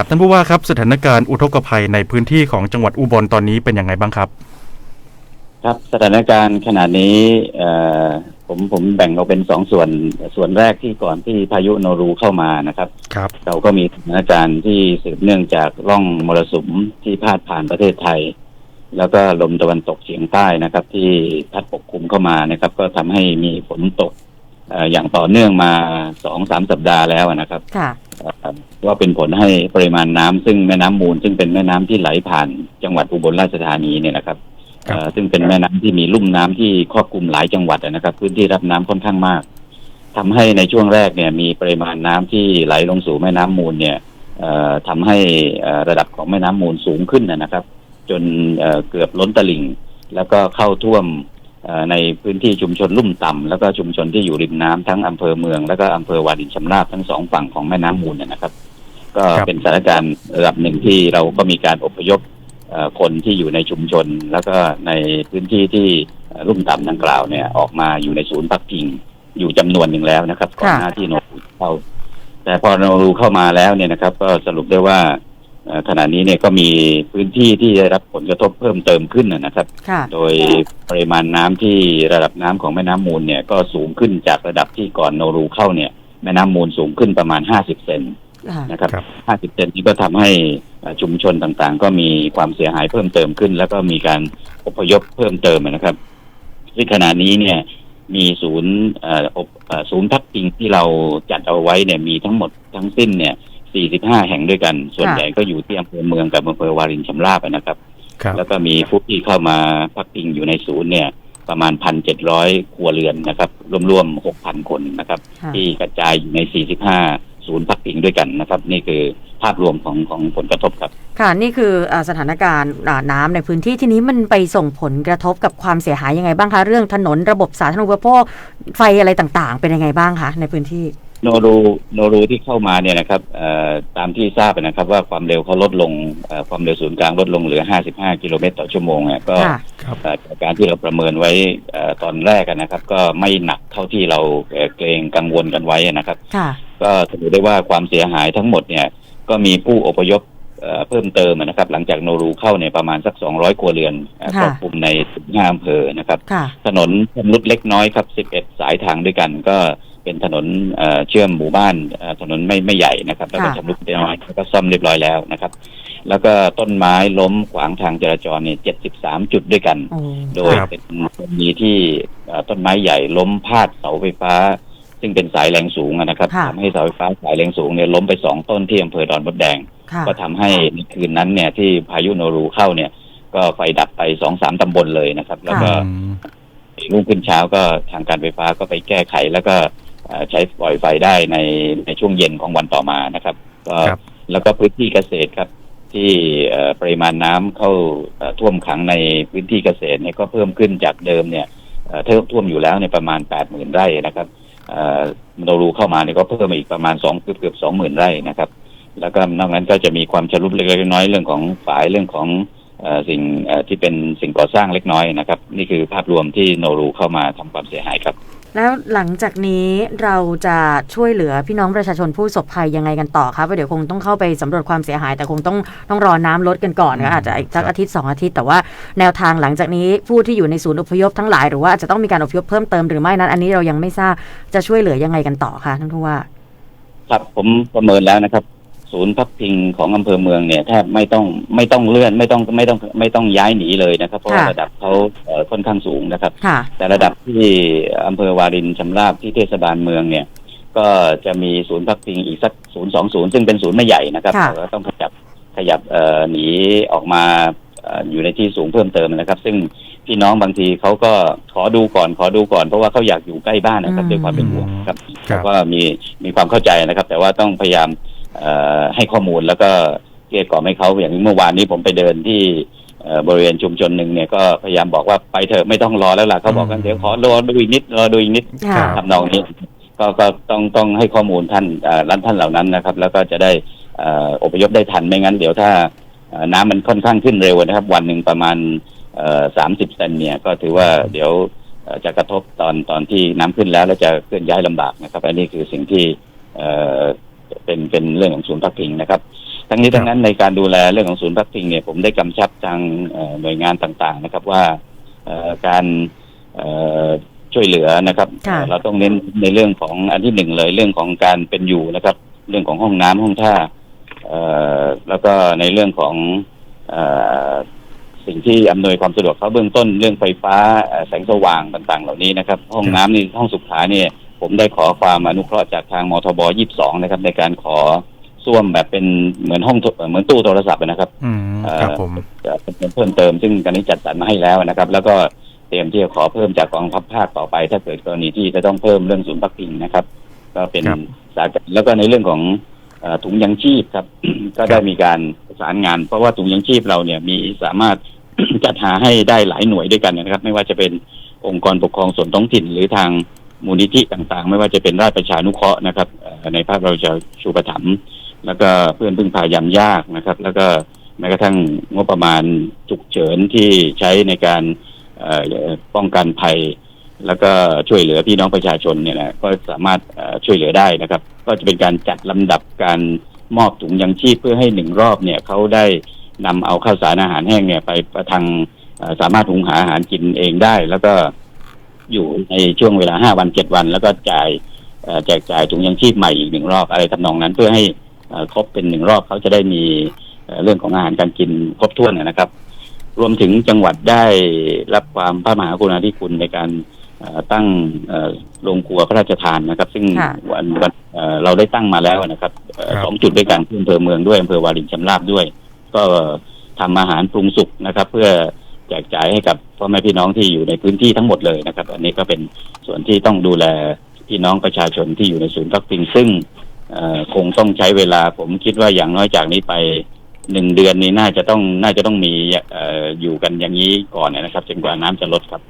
ครับท่านผู้ว่าครับสถานการณ์อุทกภัยในพื้นที่ของจังหวัดอุบลตอนนี้เป็นยังไงบ้างครับ ครับสถานการณ์ขณะนี้เอ่อผมผมแบ่งออกเป็นสองส่วนส่วนแรกที่ก่อนที่พายุโนรูเข้ามานะครับครับ เราก็มีสถานการณ์ที่สืบเนื่องจากร่องมรสุมที่พาดผ่านประเทศไทย แล้วก็ลมตะวันตกเฉียงใต้นะครับ ที่พัดปกคลุมเข้ามานะครับ ก็ทำให้มีฝนตกเอ่ออย่างต่อเนื่องมาสองสามสัปดาห์แล้วนะครับค่ะเอ่อ ว่าเป็นผลให้ปริมาณน้ำซึ่งแม่น้ำมูล ซึ่งเป็นแม่น้ำที่ไหลผ่านจังหวัดอุบลราชธานีเนี่ยนะครับครับเอ่อซึ่งเป็นแม่น้ำที่มีลุ่มน้ำที่ครอบคลุมหลายจังหวัดนะครับ พื้นที่รับน้ำค่อนข้างมากทำให้ในช่วงแรกเนี่ยมีปริมาณน้ำที่ไหลลงสู่แม่น้ำมูลเนี่ยเอ่อทำให้เอ่อระดับของแม่น้ำมูลสูงขึ้นนะครับ จนเอ่อเกือบล้นตลิ่ง แล้วก็เข้าท่วมเอ่อ ในพื้นที่ชุมชนลุ่มต่ำแล้วก็ชุมชนที่อยู่ริมน้ำทั้งอำเภอเมือง แล้วก็อำเภอวารินชำราบทั้งสองฝั่งของแม่น้ำมูลเนยนะครับ ก็ครับเป็นสถานการณ์ระดับหนึ่งที่เราก็มีการอพยพเอ่อคนที่อยู่ในชุมชน แล้วก็ในพื้นที่ที่เอ่อลุ่มต่ำดังกล่าวเนี่ย ออกมาอยู่ในศูนย์พักพิงอยู่จำนวนหนึ่งแล้วนะครับก่อนหน้าที่โนรูเข้า แต่พอโนรูเข้ามาแล้วเนี่ยนะครับ ก็สรุปได้ว่าเอ่อ ขณะนี้เนี่ยก็มีพื้นที่ที่ได้รับผลกระทบเพิ่มเติมขึ้นนะนะครับค่ะโดยปริมาณน้ำที่ระดับน้ำของแม่น้ำมูลเนี่ยก็สูงขึ้นจากระดับที่ก่อนโนรูเข้าเนี่ยแม่น้ำมูลสูงขึ้นประมาณ 50 เซนค่ะนะครับครับ 50 เซนนี้ก็ทำให้เอ่อชุมชนต่างๆ ก็มีความเสียหายเพิ่มเติมขึ้น แล้วก็มีการอพยพเพิ่มเติมนะครับซึ่งขณะนี้เนี่ยมีศูนย์เอ่ออบเอ่อศูนย์พักพิงที่เราจัดเอาไว้เนี่ยมีทั้งหมดทั้งสิ้นเนี่ย 45 แห่งด้วยกัน ส่วนค่ะใหญ่ก็อยู่ที่อำเภอเมืองกับอำเภอวารินชำราบนะครับครับ แล้วก็มีผู้ที่เข้ามาพักพิงอยู่ในศูนย์เนี่ยประมาณพันเจ็ดร้อยครัวเรือนนะครับ รวมๆหกพันคนนะครับค่ะที่กระจายอยู่ในสี่สิบห้าศูนย์พักพิงด้วยกันนะครับ นี่คือภาพรวมของของผลกระทบครับ ค่ะ นี่คืออาสถานการณ์อ่าน้ำในพื้นที่ทีนี้มันไปส่งผลกระทบกับความเสียหายยังไงบ้างคะ เรื่องถนนระบบสาธารณูปโภคไฟอะไรต่างๆ เป็นยังไงบ้างคะในพื้นที่ โนรูโนรูที่เข้ามาเนี่ยนะครับเอ่อตามที่ทราบนะครับ ว่าความเร็วเขาลดลงเอ่อความเร็วศูนย์กลางลดลงเหลือ 55 กิโลเมตรต่อชั่วโมงเนี่ยก็ค่ะครับเอ่อจากการที่เราประเมินไว้เอ่อตอนแรกอะนะครับ ก็ไม่หนักเท่าที่เราเอ่อเกรงกังวลกันไว้นะครับค่ะก็สรุปได้ว่าความเสียหายทั้งหมดเนี่ย ก็มีผู้อพยพเอ่อเพิ่มเติมนะครับ หลังจากโนรูเข้าในยประมาณสัก 200 ครัวเรือนเอ่อค่ะครอบคลุมใน15อำเภอนะครับค่ะถนนชำรุดเล็กน้อยครับ 11 สายทางด้วยกันก็ เป็นถนนเอ่อเชื่อมหมู่บ้านเอ่อถนนไม่ไม่ใหญ่นะครับ แล้วก็ค่ะชำรุดเล็กน้อยแล้วก็ซ่อมเรียบร้อยแล้วนะครับ แล้วก็ต้นไม้ล้มขวางทางจราจรเนี่ย73จุดด้วยกันโอ้โดยครับเป็นกรณีที่เอ่อต้นไม้ใหญ่ล้มพาดเสาไฟฟ้า ซึ่งเป็นสายแรงสูงอะนะครับค่ะทำให้เสาไฟฟ้าสายแรงสูงเนี่ยล้มไปสองต้นที่อำเภอดอนมดแดงค่ะก็ทำให้ในคืนนั้นเนี่ยที่พายุโนรูเข้าเนี่ยก็ไฟดับไปสองสามตำบลเลยนะครับ แล้วก็อืมรุ่งขึ้นเช้าก็ทางการไฟฟ้าก็ไปแก้ไขแล้วก็เอ่อ ใช้ปล่อยไฟได้ในในช่วงเย็นของวันต่อมานะครับก็ครับแล้วก็พื้นที่เกษตรครับ ที่เอ่อปริมาณน้ำเข้าเอ่อท่วมขังในพื้นที่เกษตรเนี่ยก็เพิ่มขึ้นจากเดิมเนี่ยเอ่อเท่าท่วมอยู่แล้วในยประมาณแปดหมื่นไร่นะครับเอ่อโนรูเข้ามาเนี่ยก็เพิ่มมาอีกประมาณสองเกือบเกือบสองหมื่นไร่นะครับ แล้วก็นอกนั้นก็จะมีความชำรุดเล็กๆน้อยๆเรื่องของฝายเรื่องของเอ่อสิ่งเอ่อที่เป็นสิ่งก่อสร้างเล็กน้อยนะครับ นี่คือภาพรวมที่โนรูเข้ามาทำความเสียหายครับ แล้วหลังจากนี้เราจะช่วยเหลือพี่น้องประชาชนผู้ประสบภัยยังไงกันต่อครับว่าเดี๋ยวคงต้องเข้าไปสำรวจความเสียหายแต่คงต้องต้องรอน้ำลดกันก่อนนะอาจจะอีกสักอาทิตย์สองอาทิตย์แต่ว่าแนวทางหลังจากนี้ผู้ที่อยู่ในศูนย์อพยพทั้งหลายหรือว่าอาจจะต้องมีการอพยพเพิ่มเติมหรือไม่นั้น อันนี้เรายังไม่ทราบจะช่วยเหลือยังไงกันต่อคะท่านผู้ว่า ครับผมประเมินแล้วนะครับ ศูนย์พักพิงของอำเภอเมืองเนี่ยแทบไม่ต้องไม่ต้องเลื่อนไม่ต้องไม่ต้องไม่ต้องย้ายหนีเลยนะครับ เพราะว่าค่ะ ระดับเขาเอ่อค่อนข้างสูงนะครับ ค่ะ แต่ระดับที่อำเภอวารินชำราบที่เทศบาลเมืองเนี่ย ก็จะมีศูนย์พักพิงอีกสักศูนย์สองศูนย์ซึ่งเป็นศูนย์ไม่ใหญ่นะครับค่ะ แต่ก็ต้องขยับขยับเอ่อหนีออกมาเอ่ออยู่ในที่สูงเพิ่มเติมนะครับ ซึ่งพี่น้องบางทีเขาก็ขอดูก่อนขอดูก่อน เพราะว่าเขาอยากอยู่ใกล้บ้านนะครับอืมด้วยความเป็นห่วงครับครับ ก็มีมีความเข้าใจนะครับ แต่ว่าต้องพยายามเอ่อ ให้ข้อมูลแล้วก็เกลี้ยกล่อมให้เขาอย่างเมื่อวานนี้ผมไปเดินที่เอ่อบริเวณชุมชนหนึ่งเนี่ยก็พยายามบอกว่าไปเถอะไม่ต้องรอแล้วล่ะเขาบอกกันอืมเดี๋ยวขอรอดูอีกนิดรอดูอีกนิดค่ะทำนองนี้ก็ก็ต้องต้องให้ข้อมูลท่านเอ่อร้านท่านเหล่านั้นนะครับ แล้วก็จะได้เอ่ออพยพได้ทันไม่งั้น เดี๋ยวถ้าเอ่อน้ำมันค่อนข้างขึ้นเร็วนะครับ วันหนึ่งประมาณสามสิบเซนเนี่ยก็ถือว่าเดี๋ยวเอ่อจะกระทบตอนตอนที่น้ำขึ้นแล้วแล้วจะเคลื่อนย้ายลำบากนะครับ อันนี้คือสิ่งที่ เอ่อเป็นเป็นเรื่องของศูนย์พักพิงนะครับ ทั้งนี้ครับทั้งนั้นในการดูแลเรื่องของศูนย์พักพิงเนี่ยผมได้กำชับทางเอ่อหน่วยงานต่างๆนะครับว่าเอ่อการเอ่อช่วยเหลือนะครับค่ะเอ่อเราต้องเน้นในเรื่องของอันที่หนึ่งเลยเรื่องของการเป็นอยู่นะครับ เรื่องของห้องน้ำห้องท่าเอ่อแล้วก็ในเรื่องของเอ่อสิ่งที่อำนวยความสะดวกเขาเบื้องต้นเรื่องไฟฟ้าเอ่อแสงสว่างต่าง ๆ เหล่านี้นะครับ ห้องน้ำนี่ห้องสุขาเนี่ย ผมได้ขอความอนุเคราะห์จากทางมทบ22นะครับ ในการขอส้วมแบบเป็นเหมือนห้องโทเหมือนตู้โทรศัพท์นะครับอืมเอ่อครับผมจะเป็นเพิ่มเติมซึ่งการนี้จัดสรรมาให้แล้วนะครับ แล้วก็เตรียมที่จะขอเพิ่มจากกองทัพภาคต่อไป ถ้าเกิดกรณีที่จะต้องเพิ่มเรื่องศูนย์พักพิงนะครับ ก็เป็นครับสายแล้วก็ในเรื่องของเอ่อถุงยังชีพครับ ก็ได้มีการประสานงาน เพราะว่าถุงยังชีพเราเนี่ยมีสามารถจัดหาให้ได้หลายหน่วยด้วยกันนะครับ ไม่ว่าจะเป็นองค์กรปกครองส่วนท้องถิ่นหรือทาง มูลนิธิต่างๆ ไม่ว่าจะเป็นราชประชานุเคราะห์นะครับในภาคเราจะชูประถมแล้วก็เพื่อนพึ่งพายามยากนะครับ แล้วก็แม้กระทั่งงบประมาณฉุกเฉินที่ใช้ในการป้องกันภัย แล้วก็ช่วยเหลือพี่น้องประชาชนเนี่ยนะก็สามารถช่วยเหลือได้นะครับ ก็จะเป็นการจัดลำดับการมอบถุงยังชีพเพื่อให้หนึ่งรอบเนี่ยเขาได้นำเอาข้าวสารอาหารแห้งเนี่ยไปประทังสามารถหุงหาอาหารกินเองได้ แล้วก็ อยู่ในช่วงเวลาห้าวันเจ็ดวัน แล้วก็จ่ายเอ่อแจกจ่ายถุงยังชีพใหม่อีกหนึ่งรอบอะไรทำนองนั้นเพื่อให้เอ่อครบเป็นหนึ่งรอบเขาจะได้มีเอ่อเรื่องของอาหารการกินครบถ้วนนะครับ รวมถึงจังหวัดได้รับความพระมหากรุณาธิคุณในการเอ่อตั้งเอ่อโรงครัวพระราชทานนะครับ ซึ่งค่ะวันวันเอ่อเราได้ตั้งมาแล้วนะครับเอ่อครับสองจุดด้วยกันที่อำเภอเมืองด้วยอำเภอวารินชำราบด้วย ก็ทำอาหารปรุงสุกนะครับ เพื่อ แจกจ่ายให้กับพ่อแม่พี่น้องที่อยู่ในพื้นที่ทั้งหมดเลยนะครับ อันนี้ก็เป็นส่วนที่ต้องดูแลพี่น้องประชาชนที่อยู่ในศูนย์พักพิงซึ่งคงต้องใช้เวลา ผมคิดว่าอย่างน้อยจากนี้ไปหนึ่งเดือนนี้น่าจะต้องน่าจะต้องมีอออยู่กันอย่างนี้ก่อนนะครับจนกว่าน้ำจะลดครับ